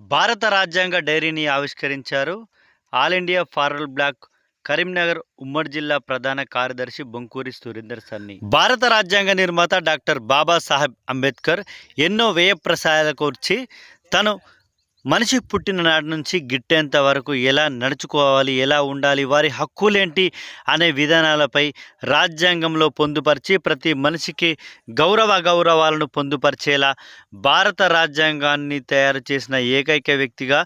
భారత రాజ్యాంగ డైరీని ఆవిష్కరించారు all India forward bloc Karimnagar ఉమ్మడి జిల్లా ప్రధాన కార్యదర్శి బొంకూరి సురేందర్ సన్ని. భారత రాజ్యాంగ నిర్మాత డాక్టర్ బాబాసాహెబ్ అంబేద్కర్ ఎన్నో వ్యయ ప్రసాదాలకు వచ్చి తను మనిషి పుట్టిన నాటి నుంచి గిట్టేంత వరకు ఎలా నడుచుకోవాలి ఎలా ఉండాలి వారి హక్కులేంటి అనే విధానాలపై రాజ్యాంగంలో పొందుపరిచి ప్రతి మనిషికి గౌరవ గౌరవాలను పొందుపరిచేలా భారత రాజ్యాంగాన్ని తయారు చేసిన ఏకైక వ్యక్తిగా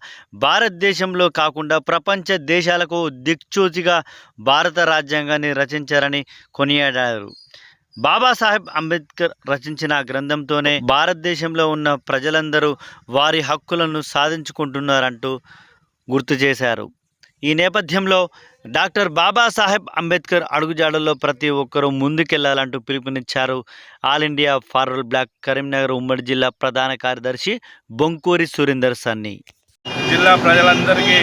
భారతదేశంలో కాకుండా ప్రపంచ దేశాలకు దిక్చూచిగా భారత రాజ్యాంగాన్ని రచించారని కొనియాడారు. బాబాసాహెబ్ అంబేద్కర్ రచించిన గ్రంథంతోనే భారతదేశంలో ఉన్న ప్రజలందరూ వారి హక్కులను సాధించుకుంటున్నారంటూ గుర్తు చేశారు. ఈ నేపథ్యంలో డాక్టర్ బాబాసాహెబ్ అంబేద్కర్ అడుగుజాడల్లో ప్రతి ఒక్కరూ ముందుకెళ్ళాలంటూ పిలుపునిచ్చారు. All India forward bloc Karimnagar ఉమ్మడి జిల్లా ప్రధాన కార్యదర్శి బొంకూరి సురేందర్ సన్ని. జిల్లా ప్రజలందరికీ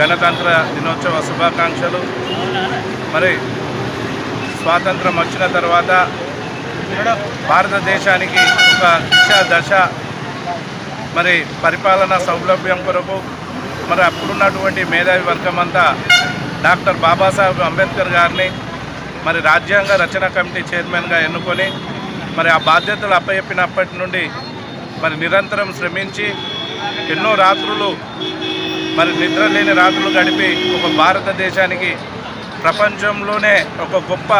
గణతంత్ర దినోత్సవ శుభాకాంక్షలు. మరి స్వాతంత్రం వచ్చిన తర్వాత భారతదేశానికి ఒక దిశ దశ మరి పరిపాలన సౌలభ్యం కొరకు మరి అప్పుడున్నటువంటి మేధావి వర్గం అంతా డాక్టర్ బాబాసాహెబ్ అంబేద్కర్ గారిని మరి రాజ్యాంగ రచన కమిటీ చైర్మన్గా ఎన్నుకొని మరి ఆ బాధ్యతలు అప్పయప్పినప్పటి నుండి మరి నిరంతరం శ్రమించి ఎన్నో రాత్రులు మరి నిద్ర లేని రాత్రులు గడిపి ఒక భారతదేశానికి ప్రపంచంలోనే ఒక గొప్ప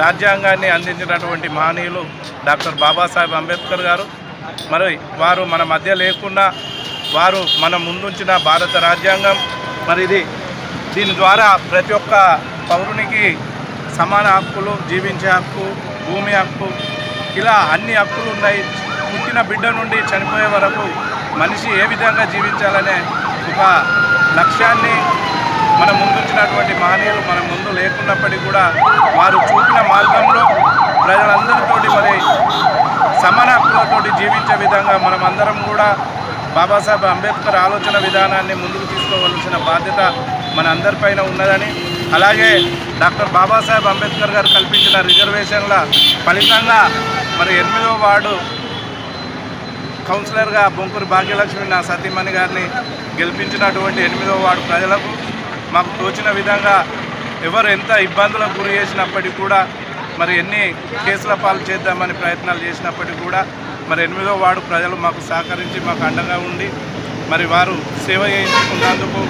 రాజ్యాంగాన్ని అందించినటువంటి మహనీయులు డాక్టర్ బాబాసాహెబ్ అంబేద్కర్ గారు. మరి వారు మన మధ్య లేకుండా వారు మన ముందుంచిన భారత రాజ్యాంగం. మరి ఇది దీని ద్వారా ప్రతి ఒక్క పౌరునికి సమాన హక్కులు జీవించే హక్కు భూమి హక్కు ఇలా అన్ని హక్కులు ఉన్నాయి. పుట్టిన బిడ్డ నుండి చనిపోయే వరకు మనిషి ఏ విధంగా జీవించాలనే ఒక లక్ష్యాన్ని మన ముందుంచినటువంటి మహనీయులు మన ముందు లేకున్నప్పటికీ కూడా వారు చూపిన మార్గంలో ప్రజలందరితోటి మరి సమాన హక్కులతోటి జీవించే విధంగా మనం అందరం కూడా బాబాసాహెబ్ అంబేద్కర్ ఆలోచన విధానాన్ని ముందుకు తీసుకోవలసిన బాధ్యత మన అందరిపైన ఉన్నదని అలాగే డాక్టర్ బాబాసాహెబ్ అంబేద్కర్ గారు కల్పించిన రిజర్వేషన్ల ఫలితంగా మరి ఎనిమిదో వార్డు కౌన్సిలర్గా బొంకూరు భాగ్యలక్ష్మి నా సతీమణి గారిని గెలిపించినటువంటి ఎనిమిదో వార్డు ప్రజలకు మాకు తోచిన విధంగా ఎవరు ఎంత ఇబ్బందులకు గురి చేసినప్పటికీ కూడా మరి ఎన్ని కేసుల పాలు చేద్దామని ప్రయత్నాలు చేసినప్పటికీ కూడా మరి ఎనిమిదో వార్డు ప్రజలు మాకు సహకరించి మాకు అండగా ఉండి మరి వారు సేవ చేయించుకున్నందుకు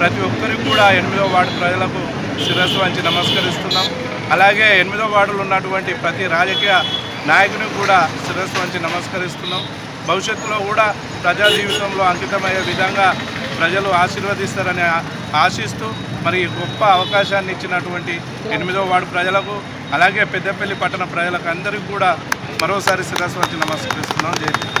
ప్రతి ఒక్కరికి కూడా ఎనిమిదో వార్డు ప్రజలకు శిరస్సు వంచి నమస్కరిస్తున్నాం. అలాగే ఎనిమిదో వార్డులో ఉన్నటువంటి ప్రతి రాజకీయ నాయకుని కూడా శిరస్సు వంచి నమస్కరిస్తున్నాం. భవిష్యత్తులో కూడా ప్రజా జీవితంలో అంకితమయ్యే విధంగా ప్రజలు ఆశీర్వదిస్తారని ఆశిస్తూ మరి గొప్ప అవకాశాన్ని ఇచ్చినటువంటి ఎనిమిదో వార్డు ప్రజలకు అలాగే పెద్దపల్లి పట్టణ ప్రజలకు అందరికీ కూడా మరోసారి శిరస్సు వచ్చి నమస్కరిస్తున్నాం. జై